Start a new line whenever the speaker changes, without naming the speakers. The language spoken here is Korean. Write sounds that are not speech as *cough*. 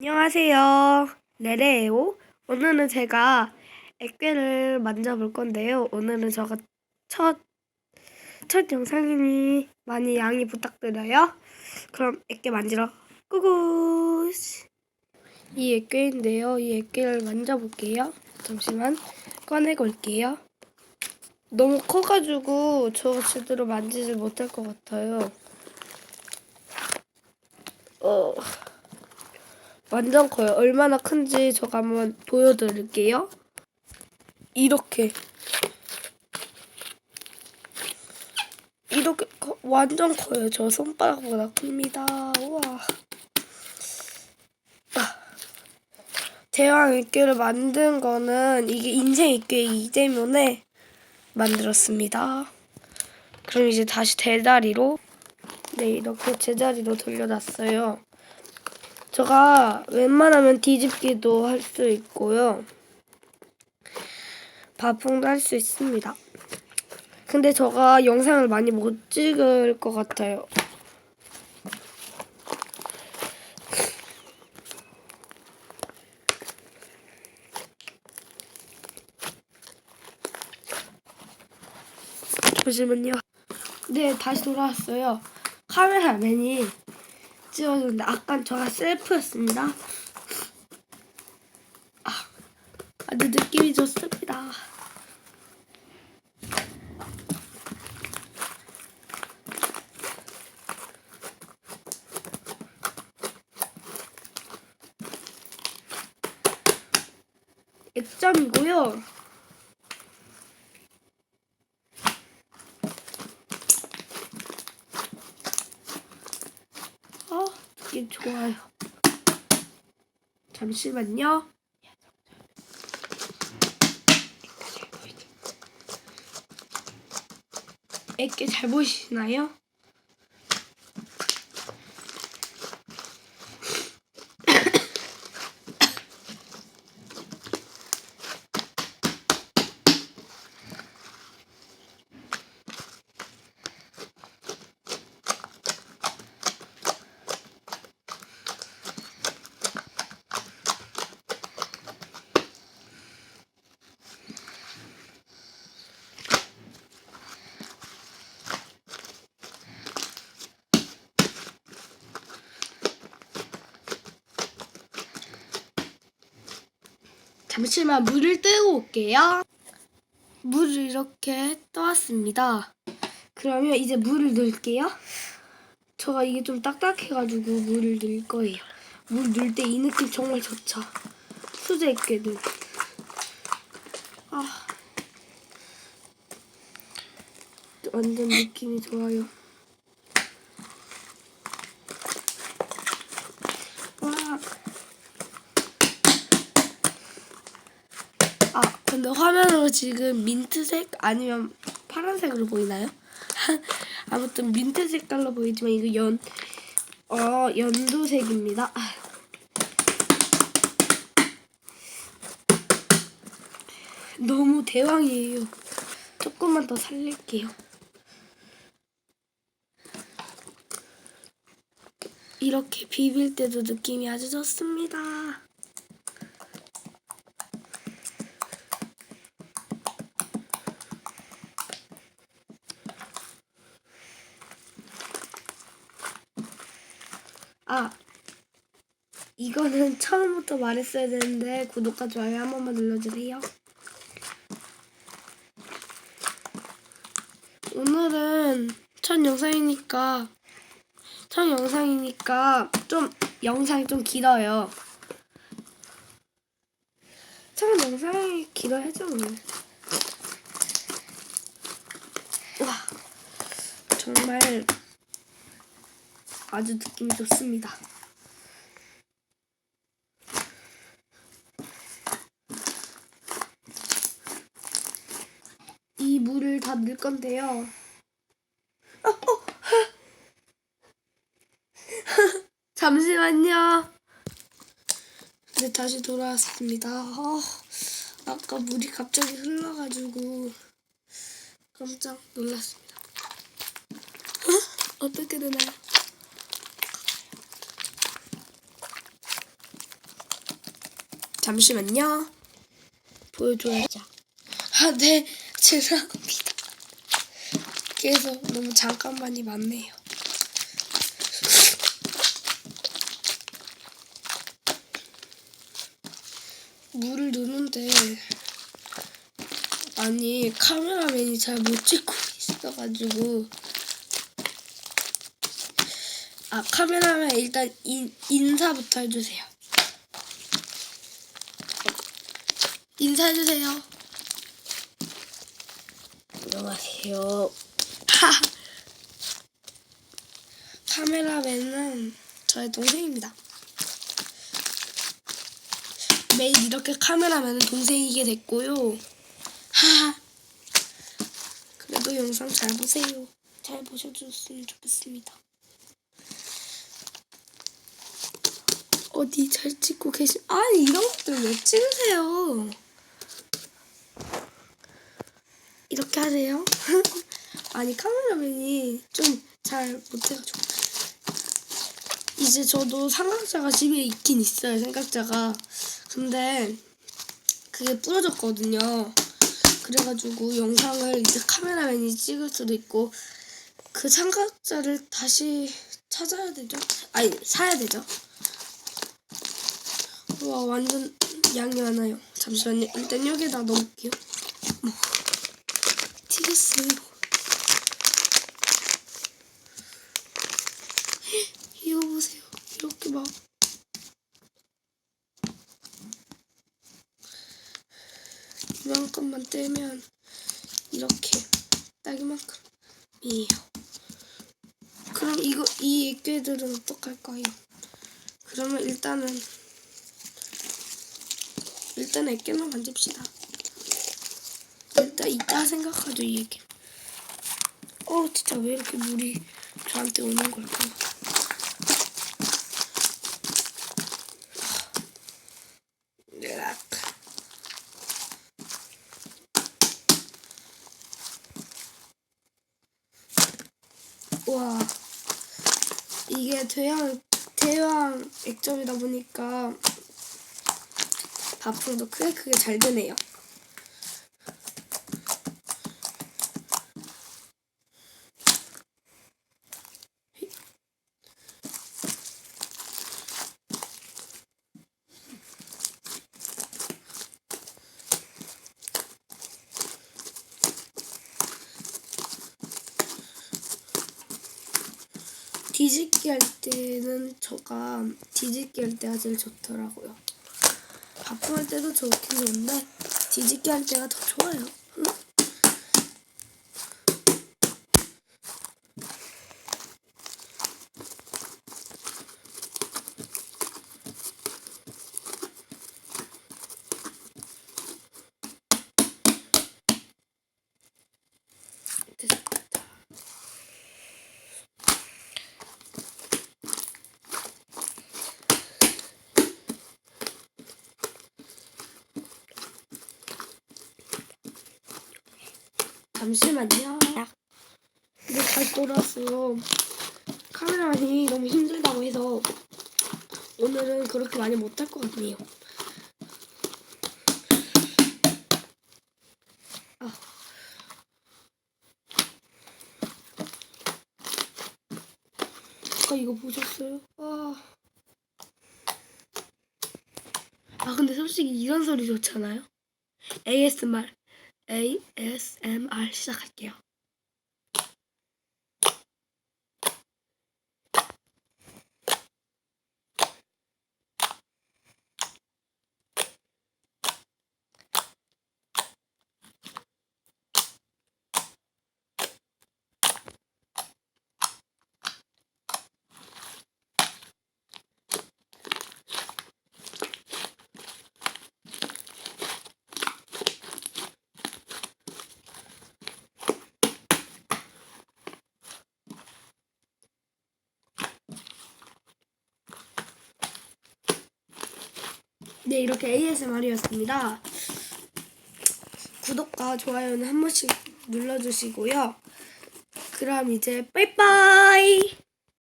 안녕하세요. 레레예요. 오늘은 제가 액괴를 만져볼 건데요. 오늘은 저가 첫, 첫 영상이니 많이 양해 부탁드려요. 그럼 액괴 만지러 꾸구! 이 액괴인데요. 이 액괴를 만져볼게요. 잠시만 꺼내고 올게요. 너무 커가지고 저 제대로 만지지 못할 것 같아요. 어... 완전 커요. 얼마나 큰지 제가 한번 보여드릴게요. 이렇게. 이렇게 커, 완전 커요. 저 손바닥보다 큽니다. 우와. 아. 대왕 액괴를 만든 거는 이게 인생 액괴이기 때문에 만들었습니다. 그럼 이제 다시 제자리로 네 이렇게 제자리로 돌려놨어요. 제가 웬만하면 뒤집기도 할 수 있고요. 바풍도 할 수 있습니다. 근데 제가 영상을 많이 못 찍을 것 같아요. 잠시만요. 네, 다시 돌아왔어요. 카메라맨이 찍어줬는데 아까 저가 셀프였습니다. 아, 아주 느낌이 좋습니다. 액점이고요. 어, 이게 좋아요. 잠시만요. 애께 잘 보이시나요? 잠시만 물을 뜨고 올게요. 물을 이렇게 떠왔습니다. 그러면 이제 물을 넣을게요. 제가 이게 좀 딱딱해가지고 물을 넣을 거예요. 물 넣을 때 이 느낌 정말 좋죠. 수제 액괴도. 아, 완전 느낌이 좋아요. 와. 아, 근데 지금 민트색 아니면 파란색으로 보이나요? *laughs* 아무튼 민트 색깔로 보이지만 이거 연, 어, 연두색입니다. 아. 너무 대왕이에요. 조금만 더 살릴게요. 이렇게 비빌 때도 느낌이 아주 좋습니다. 아, 이 거는 처음부터 말했어야 되는데 구독과 좋아요 한 번만 눌러주세요. 오늘은 첫 영상이니까 첫 영상이니까 좀 영상이 좀 길어요. 첫 영상이 길어야죠 오늘. 와 정말 아주 느낌이 좋습니다. 이 물을 다 넣을 건데요. 어, 어, 잠시만요. 네, 다시 돌아왔습니다. 어, 아까 물이 갑자기 흘러가지고 깜짝 놀랐습니다. 어? 어떻게 되나요? 잠시만요. 보여줘야죠. 아, 네. 죄송합니다. 계속 너무 잠깐만이 많네요. 물을 넣는데 아니 카메라맨이 잘 못 찍고 있어가지고 아 카메라맨 일단 인, 인사부터 해주세요. 인사해주세요.
안녕하세요.
하. *laughs* 카메라맨은 저의 동생입니다. 매일 이렇게 카메라맨은 동생이게 됐고요. 하하. 그래도 영상 잘 보세요. 잘 보셔줬으면 좋겠습니다. 어디 잘 찍고 계시? 아니 이런 것들 왜 찍으세요? 이렇게 하세요. *laughs* 아니 카메라맨이 좀 잘 못해가지고 이제 저도 삼각자가 집에 있긴 있어요 삼각자가. 근데 그게 부러졌거든요. 그래가지고 영상을 이제 카메라맨이 찍을 수도 있고 그 삼각자를 다시 찾아야 되죠? 아니 사야 되죠? 와 완전 양이 많아요. 잠시만요. 일단 여기다 넣을게요. 어머, 튀겼어요 이거 보세요. 이렇게 막. 이만큼만 떼면 이렇게 딱 이만큼이에요. 그럼 이거 이 액괴들은 어떡할까요? 그러면 일단은 일단 액괴만 만집시다. 일단 이따 생각하죠 이 액괴. 어 진짜 왜 이렇게 물이 저한테 오는 걸까? 으 와 이게 대왕 대왕 액점이다 보니까 바풍도 크게 크게 잘 되네요. 뒤집기 할 때는 저가 뒤집기 할 때가 제일 좋더라고요. 바풍할 때도 좋긴 좋은데 뒤집기 할 때가 더 좋아요. 응? 잠시만요. 이제 잘 돌아왔어요. 카메라만이 너무 힘들다고 해서 오늘은 그렇게 많이 못할 것 같네요. 아. 아까 이거 보셨어요? 아. 아 근데 솔직히 이런 소리 좋잖아요. ASMR. ASMR 시작할게요. 네, 이렇게 ASMR이었습니다. 구독과 좋아요는 한 번씩 눌러주시고요. 그럼 이제 빠이빠이!